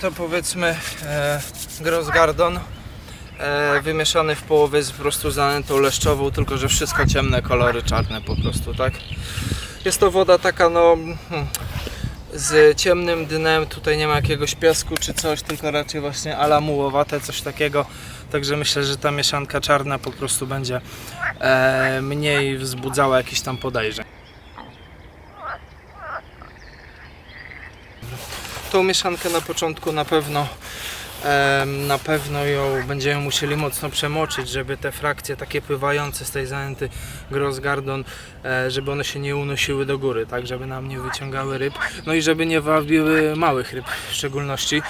to powiedzmy e, Grossgardon e, wymieszany w połowie z po prostu zanętą leszczową, tylko że wszystko ciemne kolory, czarne po prostu, tak? Jest to woda taka no hmm, z ciemnym dnem, tutaj nie ma jakiegoś piasku czy coś, tylko raczej właśnie alamułowate, coś takiego. Także myślę, że ta mieszanka czarna po prostu będzie e, mniej wzbudzała jakichś tam podejrzeń. Tą mieszankę na początku na pewno na pewno ją będziemy musieli mocno przemoczyć, żeby te frakcje takie pływające z tej zanęty Grossgardon, e, żeby one się nie unosiły do góry, tak, żeby nam nie wyciągały ryb, no i żeby nie wabiły małych ryb w szczególności.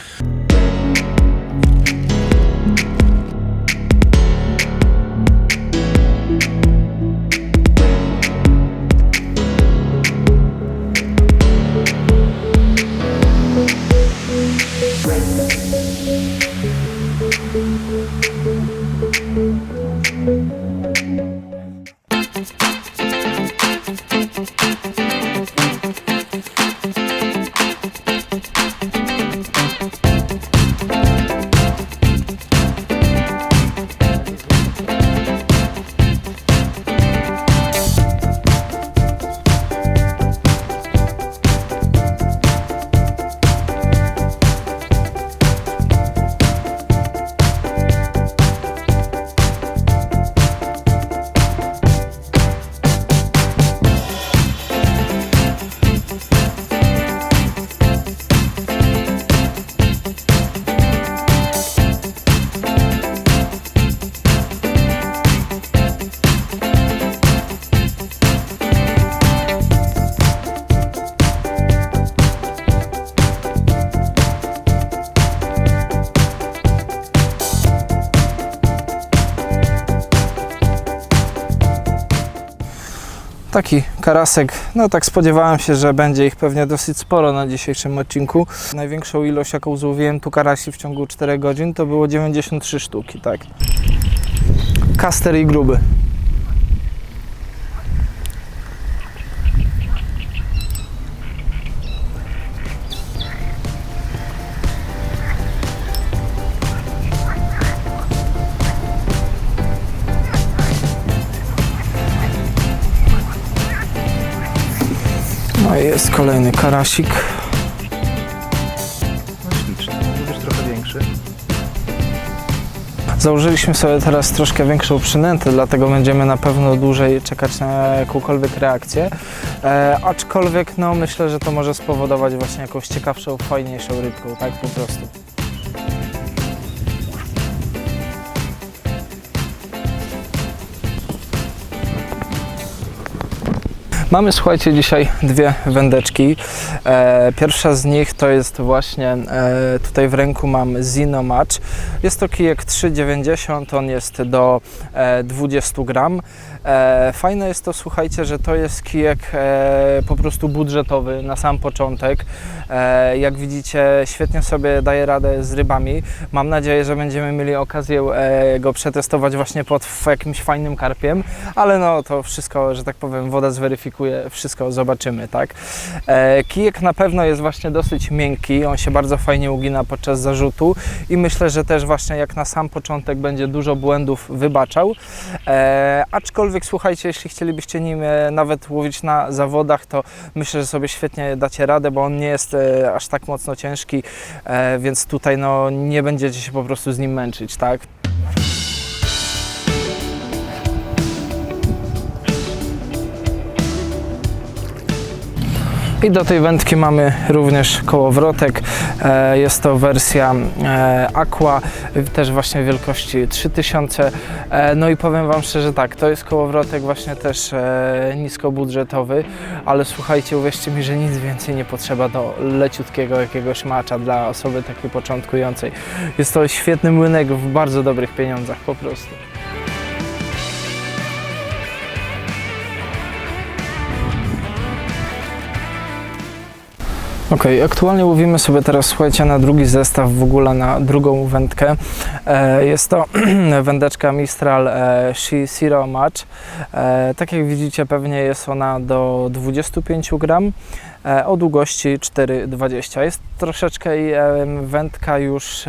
Taki karasek, no tak spodziewałem się, że będzie ich pewnie dosyć sporo na dzisiejszym odcinku. Największą ilość, jaką złowiłem tu karasi w ciągu 4 godzin, to było 93 sztuki, tak. Kaster i gruby. No i jest kolejny karasik. No śliczny, być trochę większy. Założyliśmy sobie teraz troszkę większą przynętę, dlatego będziemy na pewno dłużej czekać na jakąkolwiek reakcję. E, aczkolwiek no myślę, że to może spowodować właśnie jakąś ciekawszą, fajniejszą rybką, tak po prostu. Mamy, słuchajcie, dzisiaj dwie wędeczki. E, pierwsza z nich to jest właśnie, e, tutaj w ręku mam Zino. Jest to kijek 3,90, on jest do e, 20 gram. E, fajne jest to, słuchajcie, że to jest kijek e, po prostu budżetowy na sam początek. E, jak widzicie, świetnie sobie daje radę z rybami. Mam nadzieję, że będziemy mieli okazję go przetestować właśnie pod jakimś fajnym karpiem, ale no to wszystko, że tak powiem, woda zweryfikuje, wszystko zobaczymy, tak? Kijek na pewno jest właśnie dosyć miękki, on się bardzo fajnie ugina podczas zarzutu i myślę, że też właśnie jak na sam początek będzie dużo błędów wybaczał. E, aczkolwiek słuchajcie, jeśli chcielibyście nim e, nawet łowić na zawodach, to myślę, że sobie świetnie dacie radę, bo on nie jest e, aż tak mocno ciężki, e, więc tutaj no nie będziecie się po prostu z nim męczyć, tak? I do tej wędki mamy również kołowrotek. E, Jest to wersja e, Aqua, też właśnie wielkości 3000. E, No i powiem Wam szczerze tak, to jest kołowrotek właśnie też niskobudżetowy, ale słuchajcie, uwierzcie mi, że nic więcej nie potrzeba do leciutkiego jakiegoś macza dla osoby takiej początkującej. Jest to świetny młynek w bardzo dobrych pieniądzach po prostu. Okej, aktualnie łowimy sobie teraz, słuchajcie, na drugi zestaw, w ogóle na drugą wędkę. E, jest to wędeczka Mistral e, She Match. E, tak jak widzicie, pewnie jest ona do 25 gram e, o długości 4,20. Jest troszeczkę e, wędka już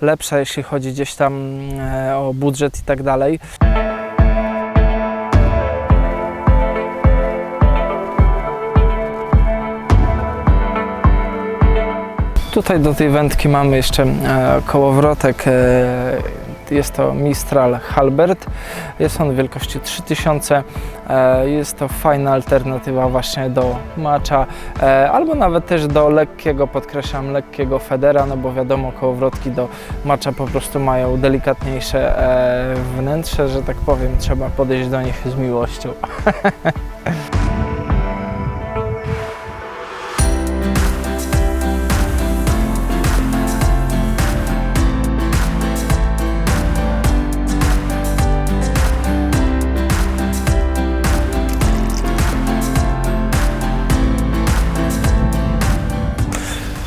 lepsza, jeśli chodzi gdzieś tam o budżet i tak dalej. Tutaj do tej wędki mamy jeszcze e, kołowrotek. E, jest to Mistral Halbert. Jest on wielkości 3000. E, jest to fajna alternatywa właśnie do macza, albo nawet też do lekkiego, podkreślam, lekkiego federa, no bo wiadomo, kołowrotki do macza po prostu mają delikatniejsze wnętrze, że tak powiem, trzeba podejść do nich z miłością.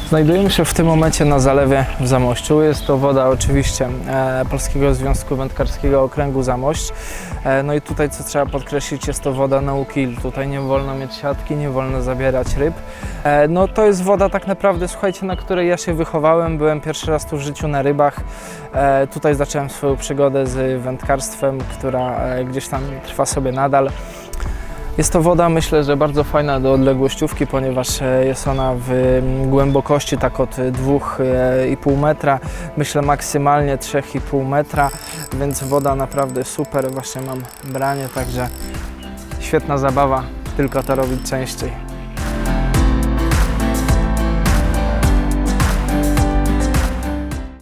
Znajdujemy się w tym momencie na zalewie w Zamościu. Jest to woda oczywiście e, Polskiego Związku Wędkarskiego Okręgu Zamość. E, no i tutaj co trzeba podkreślić, jest to woda no kill. Tutaj nie wolno mieć siatki, nie wolno zabierać ryb. E, no to jest woda tak naprawdę, słuchajcie, na której ja się wychowałem. Byłem pierwszy raz tu w życiu na rybach. Tutaj zacząłem swoją przygodę z wędkarstwem, która gdzieś tam trwa sobie nadal. Jest to woda, myślę, że bardzo fajna do odległościówki, ponieważ e, jest ona w mm, głębokości tak od 2,5 metra, myślę maksymalnie 3,5 metra, więc woda naprawdę super. Właśnie mam branie, także świetna zabawa, tylko to robić częściej.